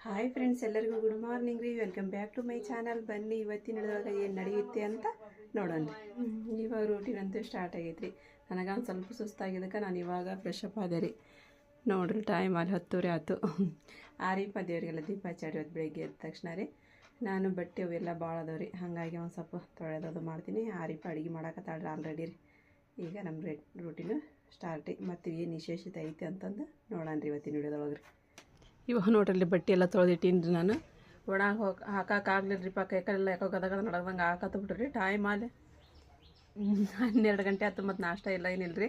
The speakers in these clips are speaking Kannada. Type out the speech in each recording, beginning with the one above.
ಹಾಯ್ ಫ್ರೆಂಡ್ಸ್ ಎಲ್ಲರಿಗೂ ಗುಡ್ ಮಾರ್ನಿಂಗ್ ರೀ. Welcome back to my channel ಬನ್ನಿ, ಇವತ್ತಿನ ಹಿಡಿದಾಗ ಏನು ನಡೆಯುತ್ತೆ ಅಂತ ನೋಡೋಣ ಇವಾಗ ರೂಟೀನ್ ಅಂತೂ ಸ್ಟಾರ್ಟ್ ಆಗೈತೆ ರೀ. ನನಗೆ ಒಂದು ಸ್ವಲ್ಪ ಸುಸ್ತಾಗಿದ್ದಕ್ಕೆ, ನಾನು ಇವಾಗ ಫ್ರೆಶ್ ಅಪ್ ಆದೆ ರೀ. ನೋಡ್ರಿ ಟೈಮ್ ಅಲ್ಲಿ ಹತ್ತುವರೆ ಆಯ್ತು. ರೀಪ ದೇವರಿಗೆಲ್ಲ ದೀಪ ಹಚ್ಚಾಡಿ ಇವತ್ತು ಬೆಳಿಗ್ಗೆ ಎದ್ದ ತಕ್ಷಣ ರೀ. ನಾನು ಬಟ್ಟೆ ಅವೆಲ್ಲ ಭಾಳ ಅದಾವೆ ರೀ. ಹಾಗಾಗಿ ಒಂದು ಸ್ವಲ್ಪ ತೊಳೆದದು ಮಾಡ್ತೀನಿ. ಆರೀಪ ಅಡುಗೆ ಮಾಡಕತ್ತಾಳ್ರಿ ಆಲ್ರೆಡಿ ರೀ. ಈಗ ನಮ್ಮ ರೇಟ್ ರೂಟೀನು ಸ್ಟಾರ್ಟ್ ಮತ್ತು ಏನು ವಿಶೇಷತೆ ಐತೆ ಅಂತಂದು ನೋಡೋಣ ರೀ ಇವತ್ತಿನ ವಿಡಿಯೋದೊಳಗೆ ರೀ. ಇವಾಗ ನೋಡ್ರಿ ಬಟ್ಟೆ ಎಲ್ಲ ತೊಳೆದಿಟ್ಟೀನಿ ನಾನು. ಒಣ ಹೋಗಿ ಹಾಕಕ್ಕಾಗ್ಲಿಲ್ಲ ರೀ ಕೈ ಕಾಲೆಲ್ಲ ಯಾಕೋ ಗದ ಗದ ನಡಗದಂಗೆ ಹಾಕತ್ತ ಟೈಮ್ ಆಲೆ. ಹನ್ನೆರಡು ಗಂಟೆ ಆಯ್ತು ಮತ್ತು ನಾಷ್ಟ ಇಲ್ಲ ಏನಿಲ್ಲ ರೀ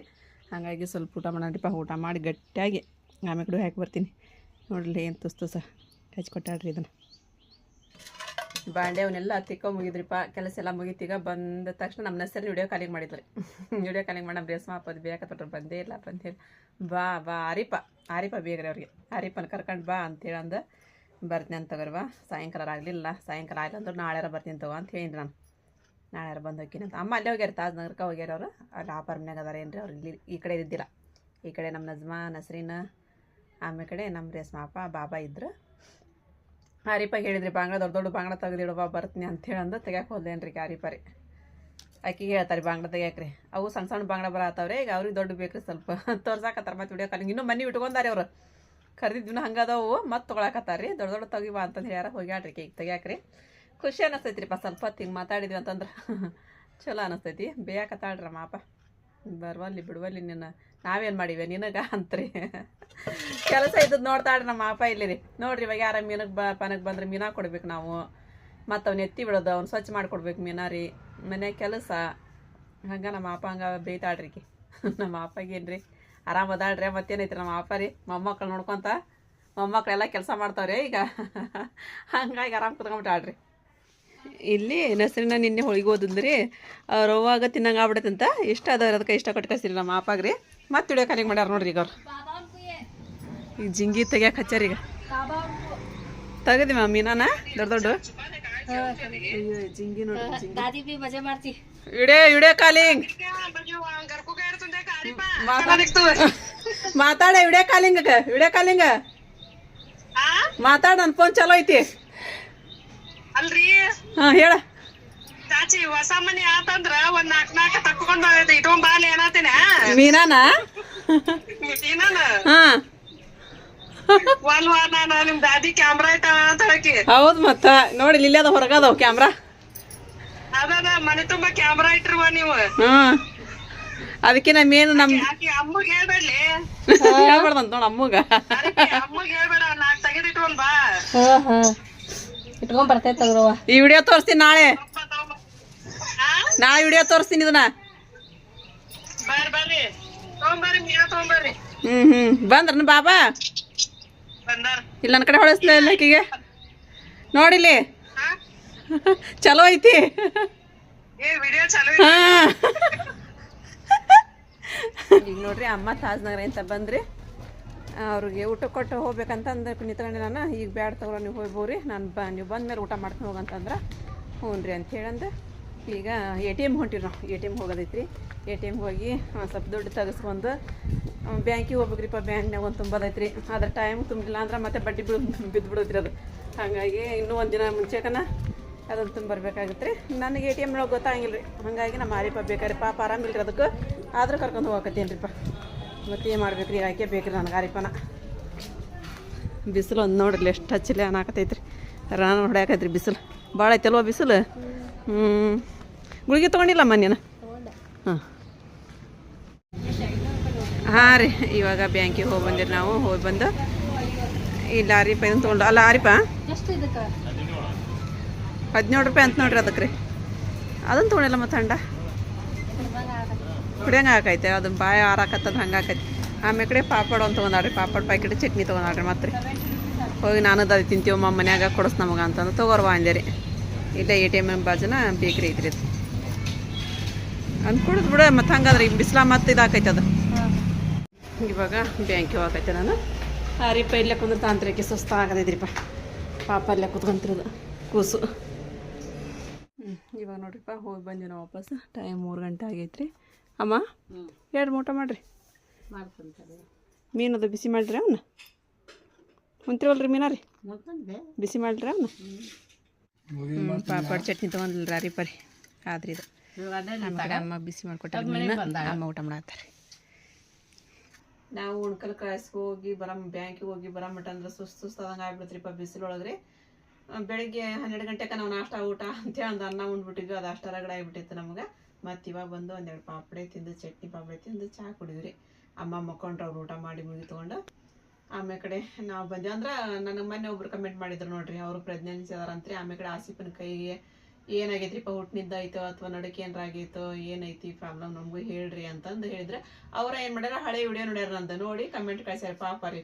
ಹಾಗಾಗಿ ಸ್ವಲ್ಪ ಊಟ ಮಾಡೋಣ್ರಿಪ್ಪ ಊಟ ಮಾಡಿ ಗಟ್ಟಿಯಾಗಿ ಆಮೇಲೆ ಕಡೆ ಹಾಕಿ ಬರ್ತೀನಿ. ನೋಡ್ರಿ ಏನು ತುಸ್ತು ಸಹ ಹಚ್ಕೊಟ್ಟಾಡ್ರಿ ಇದನ್ನು. ಬಾಂಡೆ ಅವನ್ನೆಲ್ಲ ತಿಕ್ಕೋ ಮುಗಿದ್ರಿಪ್ಪ ಕೆಲಸ ಎಲ್ಲ ಮುಗಿತೀಗ ಬಂದ ತಕ್ಷಣ ನಮ್ಮ ನರ್ಸರಿ ವಿಡಿಯೋ ಕಾಲಿಂಗ್ ಮಾಡಿದ್ರಿ ವಿಡಿಯೋ ಕಾಲಿಂಗ್ ಮಾಡಿ ನಮ್ಮ ರೇಸ್ಮ ಹಾಕೋದು ಬಂದೇ ಇಲ್ಲ ಬಂದೇ ಹೇಳಿ, ಬಾ ಬಾ, ಆರಿಪ ಆರಿಪ ಬೇಗ್ರಿ ಅವ್ರಿಗೆ, ಆರಿಪನ ಕರ್ಕೊಂಡು ಬಾ ಅಂತೇಳಿ ಅಂದ, ಬರ್ತೀನಿ ಅಂತ ತಗೋರಿ ಬಾ ಸಾಯಂಕಾಲ ಆಗಲಿಲ್ಲ, ಸಾಯಂಕಾಲ ಆಗಿಲ್ಲ ಅಂದ್ರೆ ನಾಳೆ ಬರ್ತೀನಿ ತಗೋ ಅಂತ ಹೇಳಿದ್ರಿ ನಾನು. ನಾಳೆ ಬಂದು ಅಂತ, ಅಮ್ಮ ಅಲ್ಲೇ ಹೋಗ್ಯಾರ, ತಾಜ್ ನಗರಕ್ಕೆ ಹೋಗ್ಯಾರ ಅವರು ಆ ಪರ್ಮ್ನಾಗ ಅದಾರ ಏನ್ರಿ ಅವ್ರು, ಇಲ್ಲಿ ಈ ಕಡೆ ಇದ್ದಿಲ್ಲ. ಈ ಕಡೆ ನಮ್ಮ ನಜ್ಮಾ, ನಸ್ರೀನ, ಆಮೇಲೆ ಕಡೆ ನಮ್ಮ ರೇಸ್ಮಾಪ ಬಾಬಾ ಇದ್ರು. ಹಾರಿಪಾಗ ಹೇಳಿದ್ರಿ ಬಾಂಗ್ಲ ದೊಡ್ಡ ದೊಡ್ಡ ಬಾಂಗ್ಲ ತೆಗೆದಿಡುವ ಬರ್ತೀನಿ ಅಂಥೇಳಿ ಅಂದ ತೆಗ್ಯಾಕೆ ಆ ಹಾರಿಪಾರಿ ಆಕಿಗೆ ಹೇಳ್ತಾರೆ ಬಾಂಗ್ಲ ತೆಗ್ಯಾಕ್ರಿ. ಅವು ಸಣ್ಣ ಸಣ್ಣ ಬಾಂಗ್ಲ ಬರತ್ತಾವ್ರೆ ಈಗ ಅವ್ರಿಗೆ ದೊಡ್ಡ ಬೇಕ್ರಿ ಸ್ವಲ್ಪ. ತೋರ್ಸಾಕತ್ತಾರ ಮತ್ತೆ ವಿಡಿಯೋ ಕಾಲಿಂಗ್. ಇನ್ನೂ ಮನೆ ಇಟ್ಕೊಂಡಾರೆ ಅವರು. ಕರೆದಿದ್ವಿನ ಹಂಗದವು ಮತ್ತೆ ತೊಗೊಳಕತ್ತಾರ್ರಿ. ದೊಡ್ಡ ದೊಡ್ಡ ತೆಗಿವ ಅಂತಂದು ಹೇಳ್ಯಾರ ಹೋಗ್ಯಾಡ್ರಿ ಈಗ ತೆಗ್ಯಾಕ್ರಿ. ಖುಷಿ ಅನ್ನಿಸ್ತೈತ್ರಿಪ್ಪ ಸ್ವಲ್ಪ ಹೊತ್ತು ಹಿಂಗೆ ಮಾತಾಡಿದ್ವಿ ಅಂತಂದ್ರೆ. ಚಲೋ ಅನ್ನಿಸ್ತೈತಿ ಬೇಯಾಕತ್ತಾಳ್ರಿ ಮಾಪ ಬರ್ವಲ್ಲಿ, ಬಿಡುವಲ್ಲಿ ನಿನ್ನ ನಾವೇನು ಮಾಡಿವೆ? ನಿನಗ ಅಂತ್ರಿ. ಕೆಲಸ ಇದ್ದದ್ದು ನೋಡ್ತಾಳ್ರಿ ನಮ್ಮ ಅಪ್ಪ ಇಲ್ಲಿರಿ. ನೋಡ್ರಿ ಇವಾಗ ಯಾರ ಮೀನಕ್ಕೆ ಬ ಪನಕ್ಕೆ ಬಂದ್ರೆ ಮೀನಾ ಕೊಡ್ಬೇಕು ನಾವು. ಮತ್ತು ಅವ್ನ ಎತ್ತಿ ಬಿಡೋದು, ಅವ್ನು ಸ್ವಚ್ಛ ಮಾಡ್ಕೊಡ್ಬೇಕು ಮೀನ ರೀ. ಮನೆ ಕೆಲಸ. ಹಂಗೆ ನಮ್ಮ ಅಪ್ಪ ಹಂಗೆ ಬೇಯ್ತಾಳ್ರಿ ಈಕಿ. ನಮ್ಮ ಅಪ್ಪಗೇನು ರೀ ಆರಾಮ ಅದಾಳ್ರಿ, ಮತ್ತೇನೈತ್ರಿ ನಮ್ಮ ಅಪ್ಪ ರೀ? ಮೊಮ್ಮಕ್ಕಳು ನೋಡ್ಕೊಂತ ಮೊಮ್ಮಕ್ಳೆಲ್ಲ ಕೆಲಸ ಮಾಡ್ತಾವ್ರಿ ಈಗ. ಹಂಗಾಗಿ ಆರಾಮ್ ಕುತ್ಕೊಂಬಿಟ್ಟಾಳ್ರಿ. ಇಲ್ಲಿ ನಸರಿನ ನಿನ್ನೆ ಹೋಳಿಗೆ ಓದಿದ್ರಿ ಅವ್ರು ಅವಾಗ ತಿನ್ನಂಗೆ ಆಗ್ಬಿಡತ್ತಂತ. ಇಷ್ಟ ಅದಾವ್ರಿ ಅದಕ್ಕೆ ಇಷ್ಟ ಕಟ್ಕಸ್ತೀರಿ ನಮ್ಮ ಅಪ್ಪಾಗ್ರಿ? ಮತ್ತೆ ವಿಡಿಯೋ ಕಾಲಿಗೆ ಮಾಡ್ಯಾರ ನೋಡ್ರಿ ಈಗ ಅವ್ರು. ಈಗ ಜಿಂಗಿ ತೆಗಿಯಕ್ಕೆ ಹಚ್ಚಾರ ಈಗ. ತೆಗದಿ ಮ್ಯಾಮ್ ಮೀನಾನ ದೊಡ್ಡ ದೊಡ್ಡ? ಜಿಂಗಿ ನೋಡಿ ಮಜಾ ಮಾಡ್ತಿ. ಇಡೇ ಇಡೇ ಕಾಲಿಂಗ್ ಮಾತಾಡ ಇಡೇ ಕಾಲಿಂಗ ಇಡೇ ಕಾಲಿಂಗ ಮಾತಾಡ ಅನ್ಫೋನ್ ಚಲೋ ಐತಿ. ಅಲ್ರಿ? ಹೇಳ. ಚಾಚಿ ಹೊಸ ಮನಿ ಆತಂದ್ರ ಒಂದ್ ನಾಕ್ ನಾಕ್ ತಕ್ಕೊಂಡ್ ಇಟ್ಕೊಂಡ್ ಬಾಲಿ ಏನತಿನ ಮೀನಾನ? ಏನಾನ ಹಾ. ವಾರ ನಾನು ನಿಮ್ ದಾದಿ ಕ್ಯಾಮ್ರಾ ಇಟ್ಟ ಅಂತ ಹೇಳಕಿ. ಹೌದ್ ಮತ್ತ. ನೋಡಿ ಇಲ್ಲಿ ಅದ ಹೊರಗದವ್ ಕ್ಯಾಮ್ರಾ ಅದ ಮನೆ ತುಂಬಾ ಕ್ಯಾಮ್ರಾ ಇಟ್ಟಿರುವ ನೀವು. ಹ್ಮ್ ಅದಕ್ಕೆ ನಮ್ಮ ಏನು ನಮ್ ಅಮ್ಮಗ್ ಹೇಳ್ಬೇಡ್ಲಿ. ಹೇಳ್ಬಾರ್ದಂತ ನೋಡ ಅಮ್ಮಗ. ಅಮ್ಮಗ್ ಹೇಳ್ಬೇಡ ನಾಕ್ ತೆಗೆದಿಟ್ಕೊಂಡ್ ಬಾ. ಇಟ್ಕೊಂಡ್ ಬರ್ತೈತೆ ಈ ವಿಡಿಯೋ ತೋರಿಸ್ತೀನಿ ನಾಳೆ. ನಾಳೆ ವಿಡಿಯೋ ತೋರಿಸ್ತೀನಿ ಇದನ್ನ. ಹ್ಮ್ ಹ್ಮ್. ಬಂದ್ರನ ಬಾಬಾ? ಬಂದಾರ. ಇಲ್ಲ ನನ್ನ ಕಡೆ ಹೊಳಸ್ಲಿಲ್ಲ ಇಲ್ಲ ಆಕಿಗೆ ನೋಡಿಲಿ ಹಾ? ಚಲೋ ಐತಿ. ಏ ವಿಡಿಯೋ ಚಲೋ ಹಾ. ಈಗ ನೋಡ್ರಿ ಅಮ್ಮ ತಾಜ್ನಗರ ಅಂತ ಬಂದ್ರಿ. ಅವ್ರಿಗೆ ಊಟ ಕೊಟ್ಟು ಹೋಗ್ಬೇಕಂತ ಅಂದ ನಿಂತ್ಕೊಂಡೆ ನಾನು. ಈಗ ಬ್ಯಾಡ ತಗೊಳ್ಳೋ ನೀವು ಹೋಗ್ಬೋರಿ. ನಾನು ಬ ನೀವು ಬಂದ್ಮೇಲೆ ಊಟ ಮಾಡ್ಕೊಂಡು ಹೋಗಂತಂದ್ರೆ ಹ್ಞೂ ರೀ ಅಂತ ಹೇಳಂದು. ಈಗ ಎ ಟಿ ಎಂ ಹೊಂಟಿವಿ ನಾವು. ಎ ಟಿ ಎಂ ಹೋಗೋದೈತ್ರಿ. ಎ ಟಿ ಎಮ್ಗೆ ಹೋಗಿ ಸ್ವಲ್ಪ ದುಡ್ಡು ತೆಗೆಸ್ಕೊಂಡು ಬ್ಯಾಂಕಿಗೆ ಹೋಗ್ಬೇಕ್ರಿಪ್ಪ ಬ್ಯಾಂಕ್ನಾಗ ಒಂದು ತುಂಬೋದೈತ್ರಿ. ಅದ್ರ ಟೈಮ್ ತುಂಬಿಲ್ಲ ಅಂದ್ರೆ ಮತ್ತೆ ಬಡ್ಡಿ ಬಿಡು ಬಿದ್ದು ಬಿಡೋದ್ರಿ ಅದು. ಹಾಗಾಗಿ ಇನ್ನೂ ಒಂದು ದಿನ ಮುಂಚೆಕನ ಅದನ್ನು ತುಂಬರ್ಬೇಕಾಗುತ್ತೆ ರೀ ನನಗೆ ಎ ಟಿ ಎಂ ಒಳಗೆ ಗೊತ್ತಾಗಿಲ್ಲ ರೀ ಹಾಗಾಗಿ ನಮ್ಮ ಮಾರಿಪ್ಪ ಬೇಕಾರೆ ಪಾಪ ಆರಾಮಿಲ್ಲ ರೀ ಅದಕ್ಕೆ. ಆದರೂ ಕರ್ಕೊಂಡು ಹೋಗಕತ್ತೀನಿ ರೀಪ್ಪ ಮತ್ತೆ ಏನು ಮಾಡ್ಬೇಕು ರೀ ಆಕೆ ಬೇಕ್ರಿ ನನಗೆ ಆರಿಪ್ಪನ. ಬಿಸಿಲು ಒಂದು ನೋಡ್ರಿ, ಎಷ್ಟು ಹಚ್ಚಿಲ್ಲ ಅನ್ನಕತ್ತೈತ್ರಿ ರಾನ್ ರಾನ ಹೊಡ್ಯಾಕೈತೆ ರೀ ಬಿಸಿಲು. ಭಾಳ ಐತಲ್ವ ಬಿಸಿಲು? ಹ್ಞೂ ಗುಳಿಗೆ ತೊಗೊಂಡಿಲ್ಲ ಮನೇನ ಹಾಂ. ಹಾಂ ರೀ, ಇವಾಗ ಬ್ಯಾಂಕಿಗೆ ಹೋಗಿ ಬಂದಿರಿ ನಾವು, ಹೋಗಿ ಬಂದು ಈ ಲಾರಿ ಇದನ್ನು ತೊಗೊಂಡು, ಅಲ್ಲ ಆರಿಪ? ಹದಿನೇಳು ರೂಪಾಯಿ ಅಂತ ನೋಡ್ರಿ ಅದಕ್ಕೆ ರೀ ಅದನ್ನು ತೊಗೊಂಡಿಲ್ಲ ಮತ್ತು ಹಂಡ? ಕುಡಿಯಂಗೆ ಹಾಕೈತೆ ಅದನ್ನ ಬಾಯಿ ಆರಾಕತ್ತದ ಹಂಗೆ ಆಕೈತಿ ಆಮೇಲೆ ಕಡೆ ಪಾಪಡ್ ಅಂತ ತೊಗೊಂಡಾಡ್ರಿ ಪಾಪಡ್ ಪ್ಯಾಕೆಟ್ ಚಟ್ನಿ ತೊಗೊಂಡಾಡ್ರಿ ಮತ್ತೆ ರೀ. ಹೋಗಿ ನಾನು ಅದು ತಿಂತೀವಮ್ಮ ಮನ್ಯಾಗ ಕೊಡಿಸ್ ನಮಗೆ ಅಂತಂದು ತೊಗೊರ್ವ ಅಂದೆ ರೀ ಇಲ್ಲೇ ಎ ಟಿ ಎಂ ಎಂ ಬಾಜುನ ಬೇಕ್ರಿ ಐತ್ರಿ ಅದು. ಅಂದ್ಕೊಡೋದು ಬಿಡ ಮತ್ತೆ ಹಂಗಾದ್ರೆ ಈಗ ಬಿಸ್ಲಾ ಮತ್ತೆ ಇದಾಕೈತೆ ಅದು. ಇವಾಗ ಬ್ಯಾಂಕಿಗೆ ಹೋಗೈತೆ ನಾನು? ಹಾರಿಪ್ಪ ಇಲ್ಲೇ ಕುಂದ್ರೆ ತಾಂತ್ರಿಕೆ ಸುಸ್ತ ಆಗದೈತ್ರಿಪ್ಪ ಪಾಪ ಅಲ್ಲೇ ಕುತ್ಕೊಂತಿರೋದು ಕೂಸು. ಹ್ಞೂ ಇವಾಗ ನೋಡ್ರಿಪ್ಪ ಹೋಗಿ ಬಂದ್ವಿ ನಾವು ವಾಪಸ್. ಟೈಮ್ ಮೂರು ಗಂಟೆ ಆಗೈತ್ರಿ. ಅಮ್ಮ ಎರಡು ಮೂಟ ಮಾಡಿರಿ. ಮೀನದು ಬಿಸಿ ಮಾಡಿರಿ ಅವನ್ನ ಕುಂತಿರಲ್ರಿ ಮೀನಾ ರೀ? ಬಿಸಿ ಮಾಡ್ರಿ ಅವನ್ನ ಪಾಪಡ್ ಚಟ್ನಿ ತೊಗೊಂಡ್ರಿ ರೀ ಪರಿ. ಆದ್ರಿ ಇದು. ನಮ್ಮ ಕಡೆ ಅಮ್ಮ ಬಿಸಿ ಮಾಡ್ಕೊಟ್ಟಾರ ಅಮ್ಮ ಊಟ ಮಾಡತ್ತಾರೆ. ನಾವು ಉಣ್ಕಲ್ ಕ್ರಾಸ್ಗೆ ಹೋಗಿ ಬರಮ್ ಬ್ಯಾಂಕಿಗೆ ಹೋಗಿ ಬರಮಟ ಅಂದ್ರೆ ಸುಸ್ತು ಸುಸ್ತಾದಂಗೆ ಆಗ್ಬಿಡ್ತ್ರಿಪ್ಪ ಬಿಸಿಲೊಳಗ್ರಿ. ಬೆಳಿಗ್ಗೆ ಹನ್ನೆರಡು ಗಂಟೆಗೆ ನಾವು ನಾಷ್ಟ ಊಟ ಅಂತೇಳಿ ಒಂದು ಅನ್ನ ಉಂಡ್ಬಿಟ್ಟಿದ್ವಿ ಅದು ಅಷ್ಟ ರಗಡ ಆಗಿಬಿಟ್ಟಿತ್ತು ನಮ್ಗೆ. ಮತ್ತು ಇವಾಗ ಬಂದು ಒಂದೆರಡು ಪಾಪಡೆ ತಿಂದು ಚಟ್ನಿ ಪಾಪಡೆ ತಿಂದು ಚಹಾ ಕುಡಿದ್ವಿ ಅಮ್ಮ ಮಕ್ಕೊಂಡ್ರು ಅವ್ರು ಊಟ ಮಾಡಿ ಮುಗಿ ತೊಗೊಂಡು ಆಮೇಲೆ ಕಡೆ ನಾವು ಬಂದೆ ಅಂದ್ರೆ ನನಗೆ ಮೊನ್ನೆ ಒಬ್ರು ಕಮೆಂಟ್ ಮಾಡಿದ್ರು ನೋಡ್ರಿ, ಅವರು ಪ್ರೆಗ್ನೆನ್ಸಿ ಅದಾರಂತ್ರಿ ಆಮೇಲೆ ಕಡೆ ಆಸಿಫನ ಕೈಗೆ ಏನಾಗೈತ್ರಿಪ್ಪ, ಹುಟ್ಟಿನಿಂದ ಐತೋ ಅಥವಾ ನಡಕ್ಕೆ ಏನಾರ ಆಗೈತೋ, ಏನೈತಿ ಪ್ರಾಬ್ಲಮ್ ನಮಗೂ ಹೇಳ್ರಿ ಅಂತಂದು ಹೇಳಿದ್ರೆ. ಅವ್ರ ಏನು ಮಾಡ್ಯಾರ, ಹಳೆ ವಿಡಿಯೋ ನೋಡ್ಯಾರ ಅಂತ ನೋಡಿ ಕಮೆಂಟ್ ಕಳ್ಸ್ಯಾರ, ಪಾಪ ರೀ.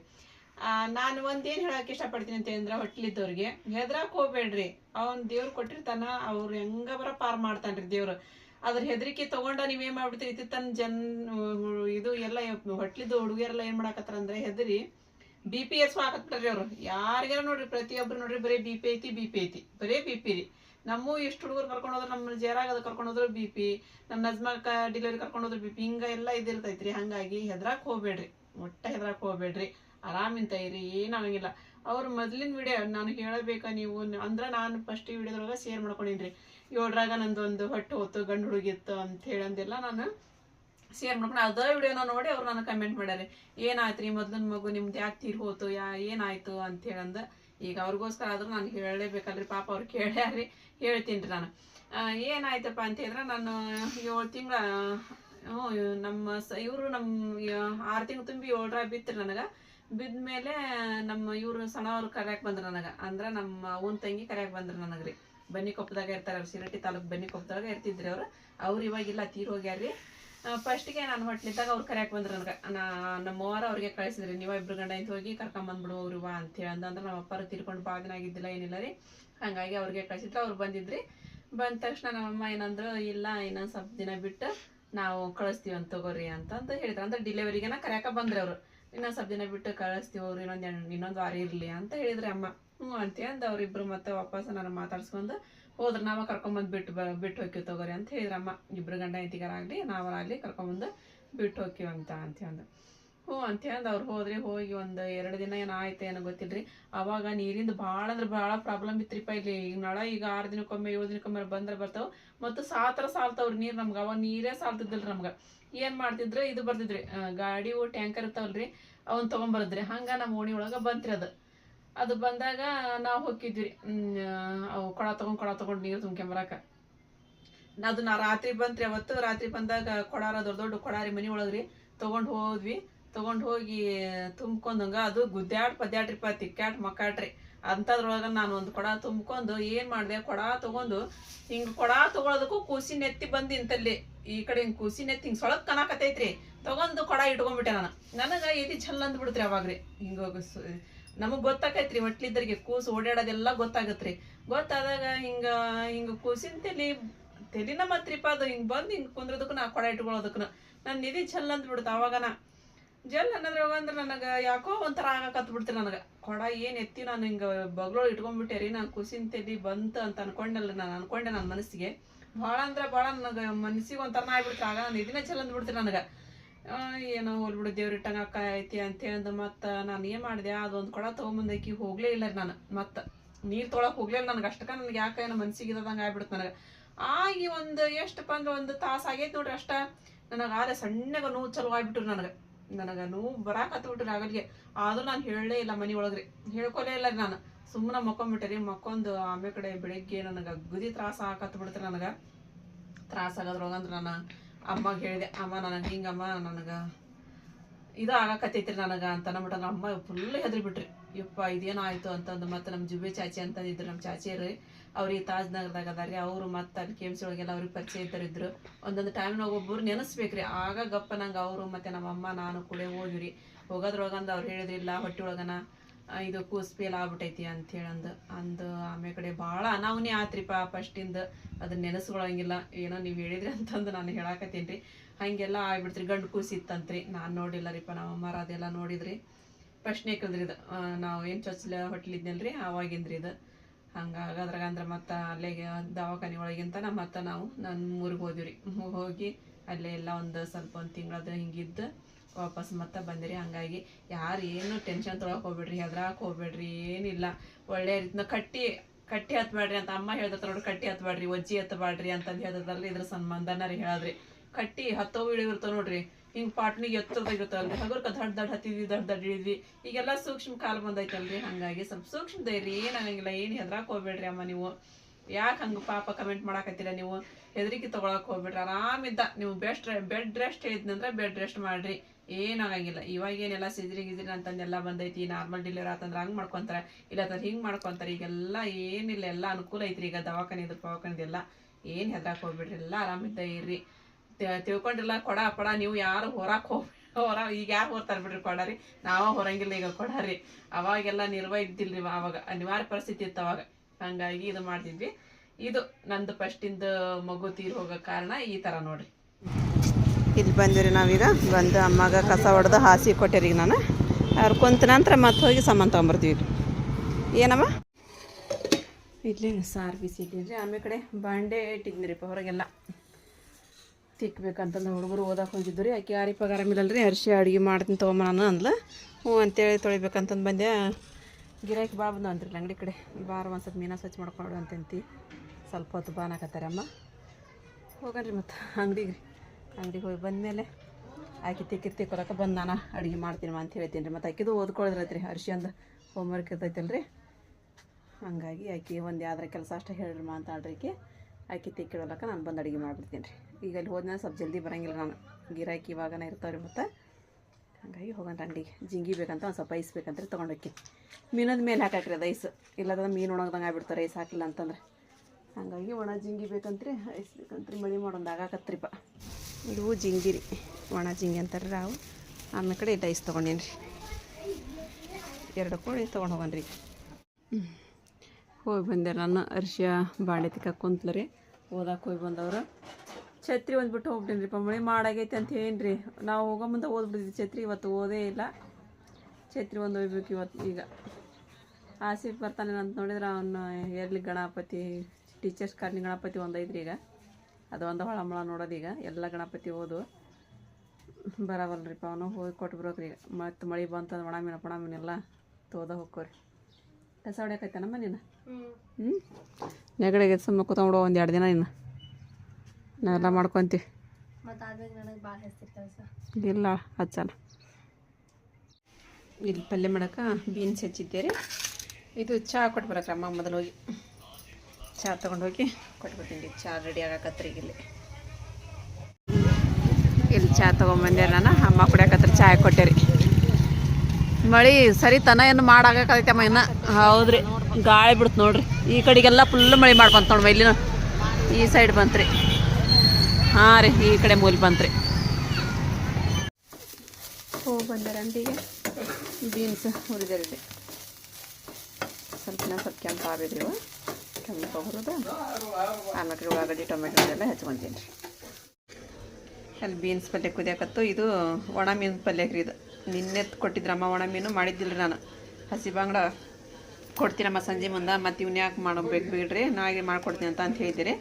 ನಾನು ಒಂದೇನು ಹೇಳಕ್ಕೆ ಇಷ್ಟಪಡ್ತೀನಿ ಅಂತ ಅಂದ್ರೆ ಹೊಟ್ಲಿದ್ದವ್ರಿಗೆ, ಹೆದ್ರಾಕ್ ಹೋಗ್ಬೇಡ್ರಿ. ಅವ್ನ್ ದೇವ್ರು ಕೊಟ್ಟಿರ್ತಾನ, ಅವ್ರು ಹೆಂಗ ಬರ ಪಾರ್ ಮಾಡ್ತಾನ್ರಿ ದೇವ್ರು. ಅದ್ರ ಹೆದರಿಕೆ ತಗೊಂಡ ನೀವೇನ್ ಮಾಡ್ಬಿಡ್ತೀರಿ? ಇದು ತನ್ನ ಜನ್ ಇದು ಎಲ್ಲ, ಹೊಟ್ಲಿದ್ದು ಹುಡುಗಿಯರೆಲ್ಲ ಏನ್ ಮಾಡಾಕತ್ತಾರ ಅಂದ್ರೆ, ಹೆದರಿ. ಬಿ ಪಿ ಎಸ್ ಹಾಕತ್ತಾರ್ರಿ ಅವರು. ಯಾರಿಗಾರ ನೋಡ್ರಿ, ಪ್ರತಿಯೊಬ್ರು ನೋಡ್ರಿ, ಬರೀ ಬಿ ಪಿ ಐತಿ ಬಿ ಪಿ ಐತಿ. ಬರೀ ಬಿ ಪಿ ರೀ. ನಮ್ಮ ಎಷ್ಟು ಹುಡುಗರು ಕರ್ಕೊಂಡು ಹೋದ್ರೆ ನಮ್ಮ ಜೇರಾಗ ಕರ್ಕೊಂಡು ಹೋದ್ರೆ ಬಿ ಪಿ ನಮ್ಮ ನಜ್ಮಾಕ ಡಿಲಿವರಿ ಕರ್ಕೊಂಡು ಹೋದ್ರೆ ಬಿ ಪಿ ಹಿಂಗ ಎಲ್ಲ ಇದಿರ್ತೈತ್ರಿ ಹಂಗಾಗಿ ಹೆದ್ರಾಕ್ ಹೋಗ್ಬೇಡ್ರಿ. ಒಟ್ಟ ಹೆದ್ರಾಕ್ ಹೋಗ್ಬೇಡ್ರಿ. ಇರಿ ಏನಾಗಂಗಿಲ್ಲ ಅವ್ರ ಮೊದ್ಲಿನ ವಿಡಿಯೋ ನಾನು ಹೇಳಬೇಕಾ ನೀವು, ಅಂದ್ರೆ ನಾನು ಫಸ್ಟ್ ವಿಡಿಯೋದೊಳಗೆ ಶೇರ್ ಮಾಡ್ಕೊಂಡಿನ್ರಿ. ಏಳ್ರಾಗ ನಂದು ಒಂದು ಹೊಟ್ಟೆ ಹೊತ್ತು ಗಂಡು ಹುಡುಗಿತ್ತು ಅಂತ ಹೇಳಂದೆಲ್ಲ ನಾನು ಶೇರ್ ಮಾಡ್ಕೊಂಡು ಅದೇ ವಿಡಿಯೋನ ನೋಡಿ ಅವ್ರು ನನಗೆ ಕಮೆಂಟ್ ಮಾಡ್ಯಾರ. ಏನಾಯ್ತು ರೀ ಮೊದಲನ ಮಗು ನಿಮ್ದು ಯಾಕೆ ತೀರ್ ಹೋತು, ಯಾ, ಏನಾಯ್ತು ಅಂತ ಹೇಳಂದ. ಈಗ ಅವ್ರಿಗೋಸ್ಕರ ಆದ್ರೂ ನಾನು ಹೇಳಲೇಬೇಕಲ್ರಿ, ಪಾಪ ಅವ್ರು ಕೇಳ್ಯಾರಿ ಹೇಳ್ತೀನಿ ರೀ ನಾನು ಏನಾಯ್ತಪ್ಪ ಅಂತ ಹೇಳಿದ್ರೆ ನಾನು ಏಳು ತಿಂಗಳ ನಮ್ಮ ಸ, ಇವರು ನಮ್ಮ ಆರು ತಿಂಗಳು ತುಂಬಿ ಏಳ್ರ ಬಿತ್ತು ನನಗೆ. ಬಿದ್ಮೇಲೆ ನಮ್ಮ ಇವರು ಸಣ್ಣವ್ರು ಕರೆಯಕ್ಕೆ ಬಂದ್ರು ನನಗೆ. ಅಂದ್ರೆ ನಮ್ಮ ಅವನ ತಂಗಿ ಕರೆಯಕ್ಕೆ ಬಂದ್ರು ನನಗೆ ರೀ ಬನ್ನಿಕೊಪ್ಪದಾಗ ಇರ್ತಾರೆ ಅವ್ರು ಸಿರಟಿ ತಾಲೂಕು ಬನ್ನಿಕೊಪ್ಪದಾಗ ಇರ್ತಿದ್ರಿ ಅವ್ರು. ಅವ್ರು ಇವಾಗಿಲ್ಲ ತೀರ್ ಹೋಗ್ಯಾರ್ರಿ. ಫಸ್ಟಿಗೆ ನಾನು ಹೊಟ್ಲಿದ್ದಾಗ ಅವ್ರು ಕರ್ಯಾಕ್ ಬಂದ್ರು ನನಗೆ. ನಾ ನಮ್ಮ ಅವ್ವಾರ ಅವ್ರಿಗೆ ಕಳಿಸಿದ್ರಿ, ನೀವು ಇಬ್ರು ಗಂಡ ಇಂತ ಹೋಗಿ ಕರ್ಕೊಂಬಂದ್ಬಿಡು ಅವ್ರು ಬಾ ಅಂತೇಳಿ ಅಂದಂದ್ರೆ ನಮ್ಮ ಅಪ್ಪಾರು ತೀರ್ಕೊಂಡು ಭಾಳ ದಿನ ಆಗಿದ್ದಿಲ್ಲ, ಏನಿಲ್ಲ ರೀ. ಹಾಗಾಗಿ ಅವ್ರಿಗೆ ಕಳಿಸಿದ್ರು, ಅವ್ರು ಬಂದಿದ್ರಿ. ಬಂದ ತಕ್ಷಣ ನಮ್ಮಮ್ಮ ಏನಂದ್ರು, ಇಲ್ಲ, ಇನ್ನೊಂದು ಸ್ವಲ್ಪ ದಿನ ಬಿಟ್ಟು ನಾವು ಕಳಿಸ್ತೀವಿ ಅಂತ ತಗೋರಿ ಅಂತಂದು ಹೇಳಿದ್ರು. ಅಂದ್ರೆ ಡಿಲೆವರಿಗೆನ ಕರ್ಯಾಕ ಬಂದ್ರಿ ಅವರು. ಇನ್ನೊಂದು ಸ್ವಲ್ಪ ದಿನ ಬಿಟ್ಟು ಕಳಿಸ್ತೀವಿ ಅವ್ರು, ಇನ್ನೊಂದು ಇನ್ನೊಂದು ವಾರ ಇರಲಿ ಅಂತ ಹೇಳಿದ್ರಿ ಅಮ್ಮ. ಹ್ಞೂ ಅಂತಂದು ಅವರಿಬ್ಬರು ಮತ್ತೆ ವಾಪಸ್ ನಾನು ಮಾತಾಡ್ಸ್ಕೊಂಡು ಹೋದ್ರೆ. ನಾವು ಕರ್ಕೊಂಬಂದು ಬಿಟ್ಟು ಬ ಬಿಟ್ಟು ಹೋಗ್ತೀವಿ ತಗೋರಿ ಅಂತ ಹೇಳಿದ್ರಮ್ಮ. ಇಬ್ಬರು ಗಂಡ ಹೆಂಡತಿಗಾರಾಗಲಿ ನಾವರಾಗಲಿ ಕರ್ಕೊಂಬಂದು ಬಿಟ್ಟು ಅಂತ ಅಂತಂದು ಹ್ಞೂ ಅಂತಂದು ಅವ್ರು ಹೋದ್ರಿ. ಹೋಗಿ ಒಂದು ಎರಡು ದಿನ ಏನು ಆಯ್ತು ಏನೋ ಗೊತ್ತಿಲ್ರಿ. ಅವಾಗ ನೀರಿಂದ ಭಾಳ ಅಂದ್ರೆ ಭಾಳ ಪ್ರಾಬ್ಲಮ್ ಇತ್ರಿಪ್ಪ ಇಲ್ಲಿ. ಈಗ ನಳ ಈಗ ಆರು ದಿನಕ್ಕೊಮ್ಮೆ, ಏಳು ದಿನಕ್ಕೊಮ್ಮೆ ಬಂದ್ರೆ ಬರ್ತಾವೆ. ಮತ್ತು ಸಾತ್ರ ಸಾಲ್ತಾವ್ರಿ ನೀರು ನಮ್ಗೆ. ಅವಾಗ ನೀರೇ ಸಾಲ್ತಿದ್ದಿಲ್ಲ ನಮ್ಗೆ. ಏನು ಮಾಡ್ತಿದ್ರೆ? ಇದು ಬರ್ತಿದ್ರಿ. ಗಾಡಿ ಟ್ಯಾಂಕರ್ ಇರ್ತಾವಲ್ರಿ. ಅವ್ನು ತೊಗೊಂಬರದ್ರಿ. ಹಂಗೆ ನಮ್ಮ ಓಣಿ ಒಳಗೆ ಬಂತ್ರಿ ಅದು. ಅದು ಬಂದಾಗ ನಾವು ಹೋಗಿದ್ವಿ ಅವು ಕೊಳ ತಗೊಂಡು ಕೊಳ ತಗೊಂಡು ನೀರು ತುಂಬ್ಕೊಂಬರಾಕ ಅದು ನಾ ರಾತ್ರಿ ಬಂತ್ರಿ, ಅವತ್ತು ರಾತ್ರಿ ಬಂದಾಗ ಕೊಡಾರ ದೊಡ್ಡ ದೊಡ್ಡ ಕೊಡಾರಿ ಒಳಗೆ ರೀ, ತೊಗೊಂಡು ಹೋದ್ವಿ. ತೊಗೊಂಡು ಹೋಗಿ ತುಂಬ್ಕೊಂಡಂಗ ಅದು ಗುದ್ದಾಡ್ ಪದ್ಯಾಡ್ರಿಪ್ಪ ತಿಕ್ಕಾಟ್ ಮಕ್ಕಾಟ್ರಿ ಅಂಥದ್ರೊಳಗೆ ನಾನು ಒಂದು ಕೊಡ ತುಂಬ್ಕೊಂಡು ಏನು ಮಾಡಿದೆ ಕೊಡ ತಗೊಂಡು ಹಿಂಗೆ ಕೊಡ ತೊಗೊಳೋದಕ್ಕೂ ಕೂಸಿ ನೆತ್ತಿ ಬಂದು ಇಂತಲ್ಲಿ ಈ ಕಡೆ ಹಿಂಗೆ ಕೂಸಿ ನೆತ್ತಿ ಹಿಂಗೆ ಸೊಳಕ್ ಕನಾಕತೈತ್ರಿ ತೊಗೊಂಡು ಕೊಡ ಇಟ್ಕೊಂಡ್ಬಿಟ್ಟೆ ನಾನು. ನನಗೆ ಎದಿ ಛಲ್ ಅಂದ್ಬಿಡ್ತ್ರಿ ಅವಾಗ್ರಿ. ಹಿಂಗ ನಮಗ್ ಗೊತ್ತಾಕೈತ್ರಿ ಒಟ್ಲಿದ್ದರಿಗೆ ಕೂಸು ಓಡಾಡೋದೆಲ್ಲ ಗೊತ್ತಾಗತ್ರಿ. ಗೊತ್ತಾದಾಗ ಹಿಂಗ ಹಿಂಗ ಕೂಸಿನ ತಲಿ, ತಲಿನ ಮತ್ರಿಪ ಅದು ಹಿಂಗ್ ಬಂದ್ ಹಿಂಗ್ ಕುಂದ್ರದಕ್ಕ ನಾ ಕೊಡ ಇಟ್ಕೊಳ್ಳೋದಕ್ಕೂ ನನ್ ನಿಧಿ ಛಲ್ ಅಂದ್ಬಿಡ್ತು ಅವಾಗನ. ಜಲ್ ಅನ್ನದ್ರ ಅಂದ್ರ ನನಗೆ ಯಾಕೋ ಒಂಥರ ಆಗಕತ್ ಬಿಡ್ತೀರಿ ನನಗೆ. ಕೊಡ ಏನು ಎತ್ತಿ ನಾನು ಹಿಂಗೆ ಬಗ್ಲೊಳಗೆ ಇಟ್ಕೊಂಡ್ಬಿಟ್ಟೆ ರೀ, ನಾನು ಕುಸಿನ ತಲಿ ಬಂತು ಅಂತ ಅನ್ಕೊಂಡಲ್ಲ, ನಾನು ಅನ್ಕೊಂಡೆ ನನ್ನ ಮನಸ್ಸಿಗೆ. ಭಾಳ ಅಂದ್ರ ಭಾಳ ನನಗೆ ಮನಸ್ಸಿಗೆ ಒಂಥರ ಆಗ್ಬಿಡ್ತು ಆಗ ನಾನು ಇದನ್ನ ಚಲ್ ಅಂದ್ಬಿಡ್ತು ನನಗೆ. ಏನೋ ಹೋಲ್ಬಿಡು, ದೇವ್ರ ಇಟ್ಟಂಗೆ ಅಕ್ಕ ಐತಿ ಅಂತ ಮತ್ತೆ ನಾನು ಏನು ಮಾಡಿದೆ, ಅದೊಂದು ಕೊಡ ತೊಗೊಂಬಂದೈಕಿ ಹೋಗಲೇ ಇಲ್ಲ ನಾನು. ಮತ್ತು ನೀರು ತೊಳಕ್ಕೆ ಹೋಗ್ಲೇ ಇಲ್ಲ ನನಗೆ. ಅಷ್ಟಕ್ಕ ನನಗೆ ಯಾಕೆ ಏನೋ ಮನ್ಸಿಗೆ ಇರೋದಂಗೆ ಆಗ್ಬಿಡ್ತು ನನಗೆ. ಆಗಿ ಒಂದು ಎಷ್ಟಪ್ಪ ಅಂದ್ರೆ ಒಂದು ತಾಸು ಆಗೈತೆ ನೋಡ್ರಿ ಅಷ್ಟ. ನನಗೆ ಆದ್ರೆ ಸಣ್ಣಗೆ ನೋವು ಚಲೋ ಆಗ್ಬಿಟ್ರು ನನಗೆ. ನನಗೆ ನೋವು ಬರಾಕತ್ಬಿಟ್ರಿ ಆಗಲಿಗೆ. ಆದರೂ ನಾನು ಹೇಳಲೇ ಇಲ್ಲ ಮನೆ ಒಳಗ್ರಿ. ಹೇಳ್ಕೊಲೇ ಇಲ್ಲ ರೀ ನಾನು. ಸುಮ್ಮನೆ ಮಕ್ಕೊಂಬಿಟ್ಟೆ ರೀ, ಮಕ್ಕೊಂದು ಆಮೇಲೆ ಕಡೆ ಬೆಳಿಗ್ಗೆ ನನಗೆ ಅಗ್ದಿ ತ್ರಾಸ ಆಕತ್ ಬಿಡ್ತಾರೆ ನನಗೆ. ತ್ರಾಸ ಆಗೋದ್ರೊಳಗಂದ್ರೆ ನಾನು ಅಮ್ಮಗೆ ಹೇಳಿದೆ, ಅಮ್ಮ, ನನಗೆ ಹಿಂಗಮ್ಮ, ನನಗೆ ಇದು ಆಗಕತ್ತೈತ್ರಿ ನನಗೆ ಅಂತ ನಮ್ಮ ಅಮ್ಮ ಫುಲ್ ಹೆದ್ರಿ ಬಿಟ್ರಿ ಯಪ್ಪ ಇದೇನಾಯ್ತು ಅಂತಂದು ಮತ್ತೆ ನಮ್ಮ ಜುಬೆ ಚಾಚಿ ಅಂತಂದಿದ್ರು, ನಮ್ಮ ಚಾಚಿಯರು. ಅವ್ರಿಗೆ ತಾಜ್ ನಗರದಾಗ ರೀ ಅವರು ಮತ್ತೆ ಅಲ್ಲಿ ಕೆ ಎಂ ಸಿ ಒಳಗೆಲ್ಲ ಅವ್ರಿಗೆ ಪರಿಚಯ ಇದ್ದರಿದ್ರು. ಒಂದೊಂದು ಟೈಮ್ನಾಗ ಒಬ್ಬರು ನೆನೆಸ್ಬೇಕ್ರಿ. ಆಗ ಗಪ್ಪ ನಂಗೆ ಅವರು ಮತ್ತು ನಮ್ಮ ಅಮ್ಮ, ನಾನು ಕೂಡ ಹೋದ್ವಿ ಹೋಗೋದ್ರೊಳಗಂದು ಅವ್ರು ಹೇಳಿದ್ರಿ, ಇಲ್ಲ, ಹೊಟ್ಟೆ ಒಳಗನ. ಇದು ಕೂಸ್ ಫೇಲ್ ಆಗ್ಬಿಟ್ಟೈತಿ ಅಂತ ಅಂದ, ಅಂದು ಆಮೇಲೆ ಕಡೆ ಭಾಳ ಅನಾವನಿ ಆತ್ರಿಪ್ಪ ಫಸ್ಟಿಂದ ಅದನ್ನ ನೆನೆಸ್ಕೊಳಂಗಿಲ್ಲ. ಏನೋ ನೀವು ಹೇಳಿದ್ರಿ ಅಂತಂದು ನಾನು ಹೇಳಾಕತ್ತೀನಿ ರೀ. ಹಾಗೆಲ್ಲ ಆಗ್ಬಿಡ್ತ್ರಿ, ಗಂಡು ಕೂಸಿತ್ತಂತ್ರಿ. ನಾನು ನೋಡಿಲ್ಲ ರೀಪ್ಪ ನಮ್ಮ ಅದೆಲ್ಲ ನೋಡಿದ್ರಿ. ಪ್ರಶ್ನೆ ಕಲ್ದ್ರಿ ಇದು. ನಾವು ಏನು ಚೊಚ್ಚಲ ಹೊಟ್ಲಿದ್ನಲ್ರಿ ಅವಾಗಿಂದ್ರಿ ಇದು. ಹಂಗಾಗಿ ಅದ್ರಾಗ ಅಂದ್ರೆ ಮತ್ತೆ ಅಲ್ಲೇ ದವಾಖಾನೆ ಒಳಗಿಂತ ಮತ್ತೆ ನಾವು ನನ್ನ ಊರಿಗೆ ಹೋದ್ವಿ ರೀ. ಹೋಗಿ ಅಲ್ಲೇ ಎಲ್ಲ ಒಂದು ಸ್ವಲ್ಪ ಒಂದು ತಿಂಗಳದ ಹಿಂಗಿದ್ದು. ವಾಪಸ್ ಮತ್ತೆ ಬಂದಿರಿ. ಹಂಗಾಗಿ ಯಾರು ಏನು ಟೆನ್ಷನ್ ತೊಗೊಳಕ್ ಹೋಗ್ಬೇಡ್ರಿ, ಹೆದ್ರಾಕ್ ಹೋಗ್ಬೇಡ್ರಿ, ಏನಿಲ್ಲ. ಒಳ್ಳೆ ರೀತಿನ ಕಟ್ಟಿ ಕಟ್ಟಿ ಹತ್ಬೇಡ್ರಿ ಅಂತ ಅಮ್ಮ ಹೇಳ್ದತ್ತ ನೋಡಿ, ಕಟ್ಟಿ ಹತ್ಬೇಡ್ರಿ ಒಜ್ಜಿ ಹತ್ತಬೇಡ್ರಿ ಅಂತಂದು ಹೇಳ್ದಲ್ರಿ ಇದ್ರ ಸಂಬಂಧನ ರೀ ಹೇಳಿದ್ರಿ. ಕಟ್ಟಿ ಹತ್ತೋ ಇಳಿವಿರ್ತಾವ ನೋಡ್ರಿ, ಹಿಂಗ್ ಪಾಟ್ನಿಗೆ ಎತ್ತರದಾಗಿರ್ತಾವಲ್ರಿ ಹಗುರ್ಕ ದಡ್ ದಡ್ ಹತ್ತಿದ್ವಿ ದಡ್ ದಡ್ ಇಳಿದ್ವಿ. ಈಗೆಲ್ಲ ಸೂಕ್ಷ್ಮ ಕಾಲ ಬಂದೈತಲ್ರಿ. ಹಂಗಾಗಿ ಸ್ವಲ್ಪ ಸೂಕ್ಷ್ಮ ಧೈರ್ಯ ಏನಾಗಂಗಿಲ್ಲ ಏನು ಹೆದ್ರಾಕ್ ಹೋಗ್ಬೇಡ್ರಿ ಅಮ್ಮ ನೀವು. ಯಾಕೆ ಹಂಗೆ ಪಾಪ ಕಮೆಂಟ್ ಮಾಡಾಕತ್ತೀರ ನೀವು? ಹೆದರಿಕೆ ತೊಗೊಳಕ್ ಹೋಗ್ಬೇಡ್ರಿ. ಆರಾಮಿದ್ದ, ನೀವು ಬೆಸ್ಟ್ ಬೆಡ್ ರೆಸ್ಟ್ ಹೇಳಿದ್ನಂದ್ರೆ ಬೆಡ್ ರೆಸ್ಟ್ ಮಾಡ್ರಿ. ಏನಾಗಂಗಿಲ್ಲ ಇವಾಗ ಏನೆಲ್ಲ ಸಿಜ್ರಿ ಗಿಜ್ರಿ ಅಂತಂದೆಲ್ಲ ಬಂದೈತಿ ನಾರ್ಮಲ್ ಡಿಲಿವರಿ ಆತಂದ್ರೆ ಹಂಗೆ ಮಾಡ್ಕೊಂತಾರೆ, ಇಲ್ಲ ಅಂದ್ರೆ ಹಿಂಗೆ ಮಾಡ್ಕೊಂತಾರೆ. ಈಗೆಲ್ಲ ಏನಿಲ್ಲ, ಎಲ್ಲ ಅನುಕೂಲ ಐತ್ರಿ ಈಗ ದವಾಖಾನಿದು ಪವಾಖಾನಿದೆಲ್ಲ ಏನು ಹೆದ್ರಾಕ್ ಹೋಗ್ಬಿಡ್ರಿ, ಎಲ್ಲ ಆರಾಮಿದ್ದ ಇರ್ರಿ. ತಿಳ್ಕೊಂಡಿಲ್ಲ, ಕೊಡ ಪಡ ನೀವು ಯಾರು ಹೊರಕ್ಕೆ ಹೋಗ್ ಹೊರ ಈಗ ಯಾರು ಹೊರ್ತಾರೆ ಬಿಡ್ರಿ ಕೊಡರಿ ನಾವ ಹೊರಂಗಿಲ್ಲ ಈಗ ಕೊಡರಿ ಅವಾಗೆಲ್ಲ ನಿರ್ವ ಇದ್ದಿಲ್ರಿ ಅವಾಗ ಅನಿವಾರ್ಯ ಪರಿಸ್ಥಿತಿ ಇತ್ತು ಅವಾಗ. ಹಂಗಾಗಿ ಇದು ಮಾಡ್ತಿದ್ವಿ ಇದು ನಂದು ಫಸ್ಟಿಂದ ಮಗು ತೀರ್ ಹೋಗೋ ಕಾರಣ ಈ ಥರ ನೋಡ್ರಿ. ಇಲ್ಲಿ ಬಂದಿರಿ ನಾವೀಗ. ಬಂದು ಅಮ್ಮಗ ಕಸ ಹೊಡೆದು ಹಾಸಿ ಕೊಟ್ಟಿರಿ ಈಗ ನಾನು. ಅವ್ರು ಕುಂತ ನಂತರ ಮತ್ತೆ ಹೋಗಿ ಸಾಮಾನು ತೊಗೊಂಬರ್ತೀವಿ ಏನಮ್ಮ? ಇಲ್ಲಿ ಸಾರು ಬಿಸಿ ಇಟ್ಟಿದ್ರಿ. ಆಮೇಲೆ ಕಡೆ ಬಾಂಡೆ ಇಟ್ಟಿದ್ನಿರಿಪ್ಪ ಹೊರಗೆಲ್ಲ. ತಿಕ್ಬೇಕಂತಂದು ಹುಡುಗರು ಓದಕ್ಕೆ ಹೋಗಿದ್ದು ರೀ ಆಕೆ ಯಾರಿಪ್ಪ ಆರಾಮಿಲ್ಲಲ್ಲ ರೀ ಅರಿಶಿ ಅಡುಗೆ ಮಾಡ್ತೀನಿ ತೊಗೊಂಬ ನಾನು ಅಂದ್ಲು. ಹ್ಞೂ, ಅಂತೇಳಿ ತೊಳಿಬೇಕಂತಂದು ಬಂದೆ. ಗಿರಾಕಿ ಭಾಳ ಬಂದು ಅಂತ್ರಿ ಅಂಗಡಿ ಕಡೆ. ಬಾರ ಒಂದು ಸ್ವಲ್ಪ ಮೀನಾ ಸ್ವಚ್ಛ ಮಾಡ್ಕೊಂಡು ಅಂತಂತಿ. ಸ್ವಲ್ಪ ಹೊತ್ತು ಬಾನಾಕತ್ತಾರಮ್ಮ. ಹೋಗನ್ರಿ ಮತ್ತು ಅಂಗಡಿಗೆ. ರೀ ಅಂಗಡಿಗೆ ಹೋಗಿ ಬಂದಮೇಲೆ ಆಕೆ ತಿಕ್ಕಿ ತಿಕ್ಕೊಳಕ್ಕೆ ಬಂದು ನಾನು ಅಡುಗೆ ಮಾಡ್ತೀನಿ ಅಂತ ಹೇಳ್ತೀನಿ ರೀ ಮತ್ತು ಆಕಿದು ಓದ್ಕೊಳ್ಳೋದ್ರೈತ್ರಿ ಅರ್ಶಿ ಹೋಮ್ ವರ್ಕ್ ಇರ್ತೈತಲ್ಲ ರೀ ಹಂಗಾಗಿ ಆಕೆ ಒಂದು ಯಾವ್ದಾರ ಕೆಲಸ ಅಷ್ಟೇ ಹೇಳ್ರಿ ಮಾತಾಡ್ರಿ ಆಕೆ. ಆಕೆ ತಿಕ್ಕಿಡೋಲಕ್ಕ ನಾನು ಬಂದು ಅಡುಗೆ ಮಾಡಿಬಿಡ್ತೀನಿ ರೀ ಈಗ ಅಲ್ಲಿ ಹೋದ್ಮೇಲೆ ಸ್ವಲ್ಪ ಜಲ್ದಿ ಬರೋಂಗಿಲ್ಲ ನಾನು. ಗಿರಾಕಿ ಇವಾಗನೇ ರೀ ಮತ್ತು. ಹಂಗಾಗಿ ಹೋಗೋಣ ಅಂಗಡಿಗೆ. ಜಿಂಗಿ ಬೇಕಂತ ಒಂದು ಸ್ವಲ್ಪ ಐಸ್ ಬೇಕಂತ ತೊಗೊಂಡೋಗಿ ಮೀನದ ಮೇಲೆ ಹಾಕಾಕ್ರಿ ಅದು ಐಸ್. ಇಲ್ಲದ ಮೀನು ಒಣಗ್ದಂಗೆ ಆಗ್ಬಿಡ್ತಾರೆ ಐಸ್ ಹಾಕಿಲ್ಲ ಅಂತಂದ್ರೆ. ಹಂಗಾಗಿ ಒಣ ಜಿಂಗಿ ಬೇಕಂತ್ರಿ, ಐಸ್ ಬೇಕಂತ್ರಿ ಮಳೆ ಮಾಡೋದು ಆಗಾಕತ್ರಿಪ್ಪ ಇವು ಜಿಂಗಿ ರೀ ಒಣ ಜಿಂಗಿ ಅಂತಾರೆ ನಾವು ಆಮೇಲೆ ಕಡೆ ಡೈಸ್ ತೊಗೊಂಡೇನಿ ರೀ? ಎರಡು ಕೋಳಿ ತೊಗೊಂಡು ಹೋಗನ್ರಿ ಹೋಗಿ ಬಂದೆ ನಾನು, ಅರ್ಶಿಯ ಬಾಳೆ ತಿಕ್ಕ ಕುಂತ್ಲ ರೀ. ಓದಕ್ಕೆ ಹೋಗಿ ಬಂದವ್ರು. ಛತ್ರಿ ಒಂದು ಬಿಟ್ಟು ರೀ ಮಳೆ ಮಾಡಾಗೈತೆ ಅಂತ ಹೇಳಿನ್ರಿ ನಾವು ಹೋಗೋ ಮುಂದೆ ಓದ್ಬಿಟ್ಟಿದ್ವಿ, ಛತ್ರಿ ಇವತ್ತು ಓದೇ ಇಲ್ಲ. ಛತ್ರಿ ಒಂದು ಒಯ್ಬೇಕು ಇವತ್ತು ಈಗ. ಆಸೆ ಬರ್ತಾನೆ ಅಂತ ನೋಡಿದ್ರೆ ಅವನು ಎರ್ಲಿ ಗಣಪತಿ, ಟೀಚರ್ಸ್ ಕಾರ್ನಿ ಗಣಪತಿ ಒಂದು ಐತ್ರಿ ಈಗ. ಅದು ಒಂದು ಹೊಳಮಳ ನೋಡೋದೀಗ ಎಲ್ಲ ಗಣಪತಿ ಓದು ಬರವಲ್ರಿಪ್ಪ ಅವನು ಹೋಗಿ ಕೊಟ್ಟು ಬರೋಕ್ರಿ ಈಗ. ಮತ್ತು ಮಳೆ ಬಂತಂದ್ರೆ ಒಣ ಮೀನು ಪಣ ಮೀನೆಲ್ಲ ತೋದ ಹೋಗ್ಕೋರಿ ಕಸ ಹೊಡ್ಯಾಕೈತನಮ್ಮ ನೀನು? ಹ್ಞೂ ನೆಗಡಿಗೆ ಸುಮ್ಮನೆ ಕೂತ್ಕೊಂಡು ಒಂದು ಎರಡು ದಿನ ನೀನು. ನಾವೆಲ್ಲ ಮಾಡ್ಕೊತೀವಿ. ಇಲ್ಲ ಹಚ್ಚಲ್ಲ. ಇಲ್ಲಿ ಪಲ್ಯ ಮಾಡಕ್ಕೆ ಬೀನ್ಸ್ ಹೆಚ್ಚಿದ್ದೆ ರೀ ಇದು ಚಹಾ ಕೊಟ್ಟು ಅಮ್ಮ ಮೊದಲು ಹೋಗಿ. ಚಹಾ ತಗೊಂಡು ಹೋಗಿ ಕೊಟ್ಬಿಡ್ತೀನಿ ಚಾ ರೆಡಿ ಆಗಕತ್ರಿ ಇಲ್ಲಿ ಇಲ್ಲಿ ಚಹಾ ತೊಗೊಂಬಂದೆ ನಾನು. ಅಮ್ಮ ಕುಡಿಯಕತ್ರ ಚಾಯ್ ಕೊಟ್ಟೆ ರೀ ಮಳೆ ಸರಿ ತನ ಏನು ಮಾಡಾಗತ್ತೈತಮ್ಮ ಇನ್ನು? ಹೌದ್ರಿ. ಗಾಳಿ ಬಿಡ್ತು ನೋಡ್ರಿ. ಈ ಕಡೆಗೆಲ್ಲ ಫುಲ್ ಮಳೆ ಮಾಡ್ಕೊಂತ ನೋಡ್ಮ ಇಲ್ಲಿನ ಈ ಸೈಡ್ ಬಂತ್ರಿ. ಹಾಂ ರೀ ಈ ಕಡೆ ಮೂಲಿ ಬಂತ್ರಿ. ಹೋಗಿ ಬಂದರ ಅಂಡಿಗೆ ಬೀನ್ಸ್ ಹುರಿದಿರಿದೆ ಸ್ವಲ್ಪ ಸ್ವಲ್ಪ ಕೆಂಪು ಹುರಿದು ಆಮೇಲೆ ಉಳ್ಳಾಗಡ್ಡಿ ಟೊಮೆಟೊ ಎಲ್ಲ ಹೆಚ್ಕೊತೀನಿ ರೀ ಅಲ್ಲಿ ಬೀನ್ಸ್ ಪಲ್ಯ ಕುದಿಯಾಕತ್ತು. ಇದು ಒಣ ಮೀನು ಪಲ್ಯ ರೀ ಇದು. ನಿನ್ನೆ ಕೊಟ್ಟಿದ್ರಮ್ಮ ಒಣ ಮೀನು, ಮಾಡಿದ್ದಿಲ್ಲ ರೀ ನಾನು. ಹಸಿ ಬಾಂಗ್ಡ ಕೊಡ್ತೀನಮ್ಮ ಸಂಜೆ ಮುಂದೆ. ಮತ್ತು ಇವ್ನ ಯಾಕೆ ಮಾಡಬೇಕು ಬಿಡ್ರಿ ನಾಳೆ ಮಾಡ್ಕೊಡ್ತೀನಿ ಅಂತ ಅಂತ ಹೇಳಿದಿರಿ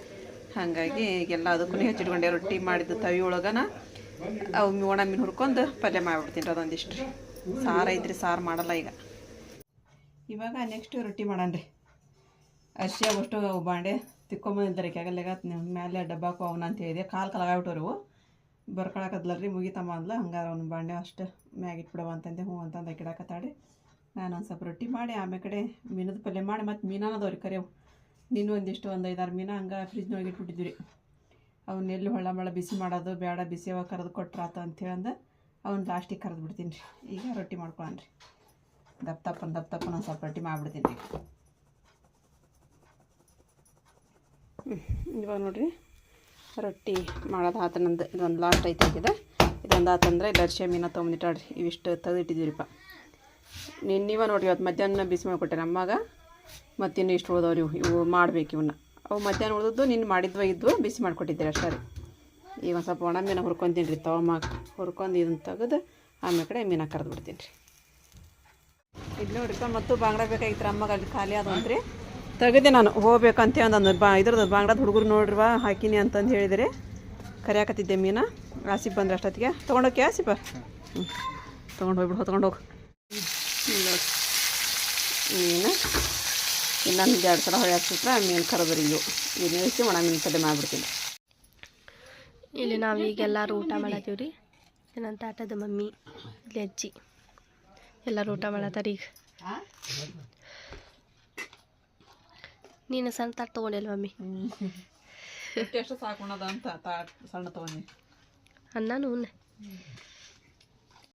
ಹಾಗಾಗಿ ಈಗೆಲ್ಲ ಅದಕ್ಕೂ ಹೆಚ್ಚಿಟ್ಕೊಂಡೆ. ರೊಟ್ಟಿ ಮಾಡಿದ್ದು ತವಿ ಒಳಗನ. ಅವು ಒಣ ಮೀನು ಹುರ್ಕೊಂಡು ಪಲ್ಯ ಮಾಡಿಬಿಡ್ತೀನಿ ರೀ ಅದೊಂದಿಷ್ಟು ರೀ. ಸಾರು ಐತ್ರಿ, ಸಾರು ಮಾಡಲ್ಲ ಈಗ. ಇವಾಗ ನೆಕ್ಸ್ಟ್ ರೊಟ್ಟಿ ಮಾಡೋಣ ಅರ್ಶಿ ಅಷ್ಟು ಅವು ಬಾಂಡೆ ತಿಕ್ಕೊಂಬಂದಿದ್ದಾರೆ ಕೆಗಲ್ಯಾಗ ಮೇಲೆ ಡಬ್ಬಾಕು ಅವನ ಅಂತ ಹೇಳಿದೆ. ಕಾಲು ಕಲಗಾಬಿಟ್ಟವ್ರು ಇವು ಬರ್ಕೊಳಕದ್ಲರಿ ಮುಗಿತಮ್ಮ ಅಂದ್ಲ. ಹಂಗಾರೆ ಅವ್ನು ಬಾಂಡೆ ಅಷ್ಟು ಮ್ಯಾಗ ಇಟ್ಬಿಡವ ಅಂತಂದೆ. ಹ್ಞೂ ಅಂತಂದು ಗಿಡಕತ್ತಾಡಿ ನಾನು ಒಂದು ಸ್ವಲ್ಪ ರೊಟ್ಟಿ ಮಾಡಿ, ಆಮೇಲೆ ಕಡೆ ಮೀನದ ಪಲ್ಯ ಮಾಡಿ, ಮತ್ತು ಮೀನಾನದವ್ರಿ ಕರೆ ನೀನು ಒಂದಿಷ್ಟು ಒಂದು ಐದಾರು ಮೀನ ಹಂಗೆ ಫ್ರಿಜ್ನೊಳಗೆ ಇಟ್ಬಿಟ್ಟಿದ್ವಿ ರೀ ಅವ್ನ ಎಲ್ಲಿ ಹೊಳ್ಳ ಮಳ ಬಿಸಿ ಮಾಡೋದು ಬೇಡ ಬಿಸಿ ಯಾವಾಗ ಕರೆದು ಕೊಟ್ರಾತ ಅಂತೇಳಂದು ಅವ್ನು ಲಾಸ್ಟಿಗೆ ಕರೆದು ಬಿಡ್ತೀನಿ ರೀ. ಈಗ ರೊಟ್ಟಿ ಮಾಡ್ಕೊಳನ್ರಿ. ದಪ್ಪ ತಪ್ಪನ ದಪ್ಪ ತಪ್ಪನ ಒಂದು ಸ್ವಲ್ಪ ರೊಟ್ಟಿ ಮಾಡಿಬಿಡ್ತೀನಿ ರೀ. ಇವಾಗ ನೋಡಿರಿ, ರೊಟ್ಟಿ ಮಾಡೋದು ಆತ ನಂದು, ಇದೊಂದು ಲಾಸ್ಟ್ ಐತೆ ಆಗಿದೆ ಇದೊಂದು ಆತಂದ್ರೆ ಇಲ್ಲಿ ಮೀನು ಮೀನ ತೊಗೊಂಡಿಟ್ಟಾಡ್ರಿ ಇವಿಷ್ಟು ತೆಗೆದಿಟ್ಟಿದ್ದೀರಿಪ್ಪ ನಿನ್ನಿವ ನೋಡಿರಿ ಇವತ್ತು ಮಧ್ಯಾಹ್ನ ಬಿಸಿ ಮಾಡಿಕೊಟ್ಟೆ ನಮ್ಮಾಗ ಮತ್ತಿನ್ನು ಇಷ್ಟು ಉಳ್ದವ್ರಿ ಇವು ಇವು ಮಾಡ್ಬೇಕು ಇವನ್ನ ಅವು ಮಧ್ಯಾಹ್ನ ಉಳಿದದ್ದು ನೀನು ಮಾಡಿದ್ವ ಇದ್ವು, ಬಿಸಿ ಮಾಡಿಕೊಟ್ಟಿದ್ದೀರಿ ಅಷ್ಟೇ ರೀ. ಈಗ ಒಂದು ಸ್ವಲ್ಪ ಒಣ ಮೀನು ಹುರ್ಕೊಂತೀನಿ ರೀ ತವಮಾಗ ಹುರ್ಕೊಂಡು ಇದನ್ನು ತೆಗೆದು ಆಮೇಲೆ ಕಡೆ ಮೀನ ಕರೆದು ಬಿಡ್ತೀನಿ ರೀ. ಇದು ನೋಡ್ರಿಪ್ಪ, ಮತ್ತು ಬಾಂಗ್ಡ ಬೇಕಾಗಿತ್ತು ಅಮ್ಮಗೆ, ಅಲ್ಲಿ ಖಾಲಿ ಆದಂತ್ರಿ ತೆಗೆದೆ ನಾನು ಹೋಗ್ಬೇಕಂತ ಅಂದಂದು ಬಾ ಇದ್ರದ್ದು ಬಾಂಗ್ಡದ ಹುಡುಗರು ನೋಡ್ರಿವ ಹಾಕಿನಿ ಅಂತಂದು ಹೇಳಿದರೆ ಕರಿಯಾಕತ್ತಿದ್ದೆ ಮೀನ. ಆಸಿಫ್ ಬಂದ್ರೆ ಅಷ್ಟೊತ್ತಿಗೆ. ತೊಗೊಂಡೋಕೆ ಆಸಿಫ? ತೊಗೊಂಡು ಹೋಗ್ಬಿಡು ತೊಗೊಂಡು ಹೋಗು. ಮೀನು. ಇನ್ನೊಂದು ಎರಡು ಸಲ ಹೊಳೆ ಹಾಕ್ಬಿಟ್ರೆ ಮೀನು ಕರೆದ್ರಿ ಇವು. ಇದು ಇಳಿಸಿ ಒಣ ಮೀನು ಪಲ್ಯ ಮಾಡಿಬಿಡ್ತೀನಿ. ಇಲ್ಲಿ ನಾವು ಈಗೆಲ್ಲರೂ ಊಟ ಮಾಡತ್ತೀವಿ ರೀ ನನ್ನ ತಾಟದ ಮಮ್ಮಿ, ಇಲ್ಲಿ ಅಜ್ಜಿ. ಎಲ್ಲರೂ ಊಟ ಮಾಡತ್ತಾರ ಈಗ ನೀನು ಸಣ್ಣ ತಾಟ್ ತೊಗೊಂಡಿಲ್ಲ ಮಮ್ಮಿ? ಎಷ್ಟು ಸಾಕೋಣದ ಅಂತ ತಾ ಸಣ್ಣ ತೊಗೊಂಡು. ಅನ್ನ ಉಣ್ಣೆ.